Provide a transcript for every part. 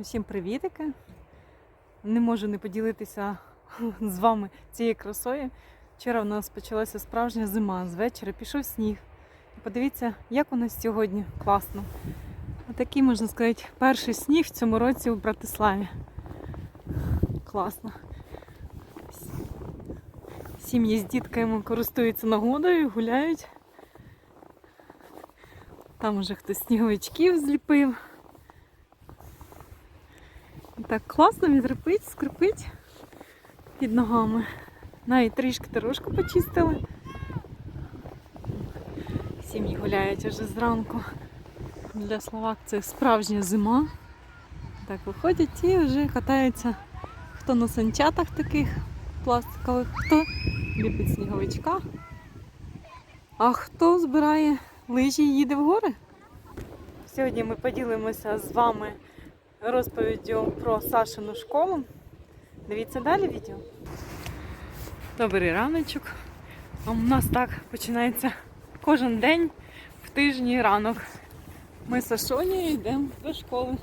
Усім привітики! Не можу не поділитися з вами цією красою. Вчора в нас почалася справжня зима. З вечора пішов сніг. Подивіться, як у нас сьогодні класно. Отакий, можна сказати, перший сніг в цьому році у Братиславі. Класно. Сім'ї з дітками користуються нагодою, гуляють. Там уже хтось сніговичків зліпив. Так класно він відрипить, скрипить під ногами. Навіть трішки дорожку почистили. Сім'ї гуляють уже зранку. Для словак це справжня зима. Так виходять і вже катаються хто на санчатах таких пластикових, хто ліпить сніговичка, а хто збирає лижі і їде в гори. Сьогодні ми поділимося з вами розповіддю про Сашину школу. Дивіться далі відео. Добрий раночок. У нас так починається кожен день в тижні ранок. Ми з Сашонією йдемо до школи.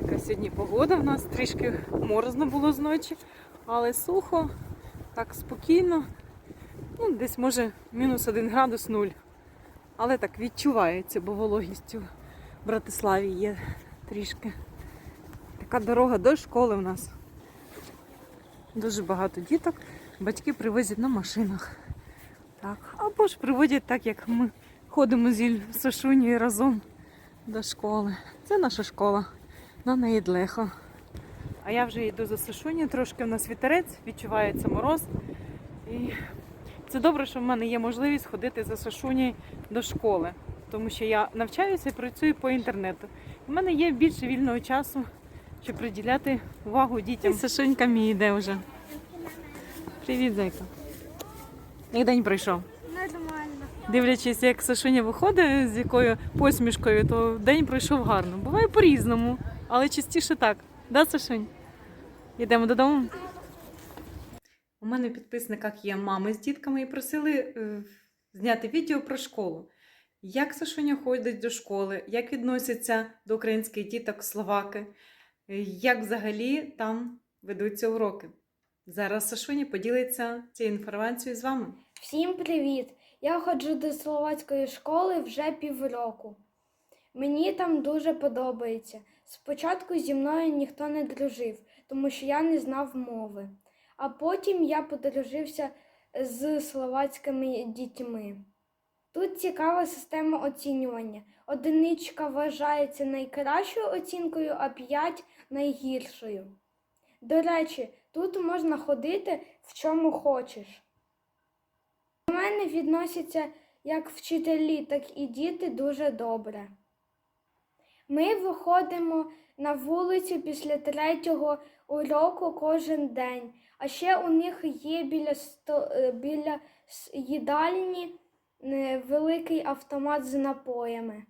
Така сьогодні погода в нас трішки морозно було зночі, але сухо, так спокійно. Ну, десь може мінус один градус нуль. Але так відчувається, бо вологістю Братиславі є трішки. Така дорога до школи в нас. Дуже багато діток. Батьки привозять на машинах. Так. Або ж приводять так, як ми ходимо зі Сашунею разом до школи. Це наша школа. На неї длехо. А я вже йду за Сашунею, трошки в нас вітерець, відчувається мороз. І це добре, що в мене є можливість ходити за Сашунею до школи, тому що я навчаюся і працюю по інтернету. У мене є більше вільного часу, щоб приділяти увагу дітям. І Сашунька мій йде вже. Привіт, зайка. Як день пройшов? Нормально. Дивлячись, як Сашуня виходить з якою посмішкою, то день пройшов гарно. Буває по-різному, але частіше так. Да, Сашунь? Йдемо додому. У мене в підписниках є мами з дітками і просили е, зняти відео про школу. Як Сашуня ходить до школи, як відносяться до українських діток словаки, е, як взагалі там ведуться уроки. Зараз Сашуня поділиться цією інформацією з вами. Всім привіт! Я ходжу до словацької школи вже півроку. Мені там дуже подобається. Спочатку зі мною ніхто не дружив, тому що я не знав мови. А потім я подружився з словацькими дітьми. Тут цікава система оцінювання. Одиничка вважається найкращою оцінкою, а 5 найгіршою. До речі, тут можна ходити в чому хочеш. До мене відносяться як вчителі, так і діти дуже добре. Ми виходимо на вулицю після третього уроку кожен день, а ще у них є біля, е, біля їдальні великий автомат з напоями.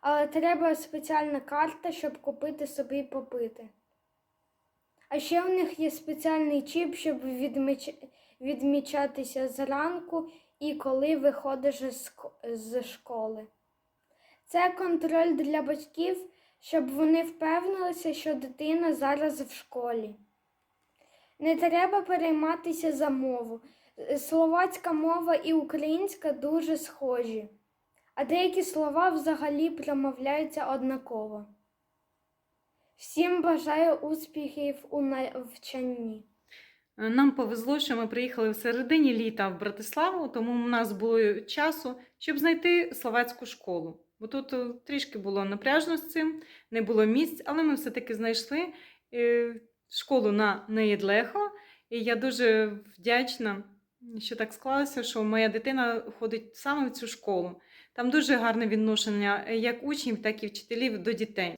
Але треба спеціальна карта, щоб купити собі попити. А ще у них є спеціальний чіп, щоб відміч... відмічатися зранку і коли виходиш з з школи. Це контроль для батьків, щоб вони впевнилися, що дитина зараз в школі. Не треба перейматися за мову. Е, Словацька мова і українська дуже схожі, а деякі слова взагалі промовляються однаково. Всім бажаю успіхів у навчанні. Е, Нам повезло, що ми приїхали в середині літа в Братиславу, тому у нас було часу, щоб знайти словацьку школу. Бо тут е, трішки було напряжно з цим, не було місць, але ми все-таки знайшли школу на Неєдлехо. І я дуже вдячна, що так склалося, що моя дитина ходить саме в цю школу. Там дуже гарне відношення е, як учнів, так і вчителів до дітей.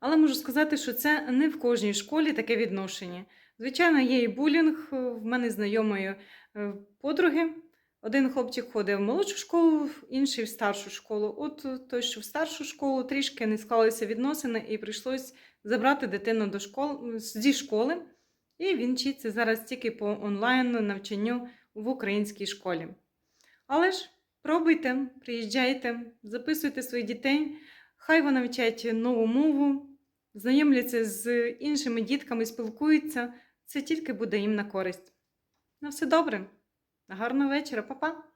Але можу сказати, що це не в кожній школі таке відношення. Звичайно, є і булінг. В мене знайомої е, подруги. Один хлопчик ходить в молодшу школу, інший в старшу школу. От е, той, що в старшу школу, трішки не склалися відносини, і прийшлось забрати дитину до школи зі школи. І він вчиться зараз тільки по онлайн навчанню в українській школі. Але ж пробуйте, приїжджайте, записуйте своїх дітей. Хай вона вчать нову мову, знайомляться з іншими дітками, спілкуються. Це тільки буде їм на користь. На все добре. Гарного вечора, па-па!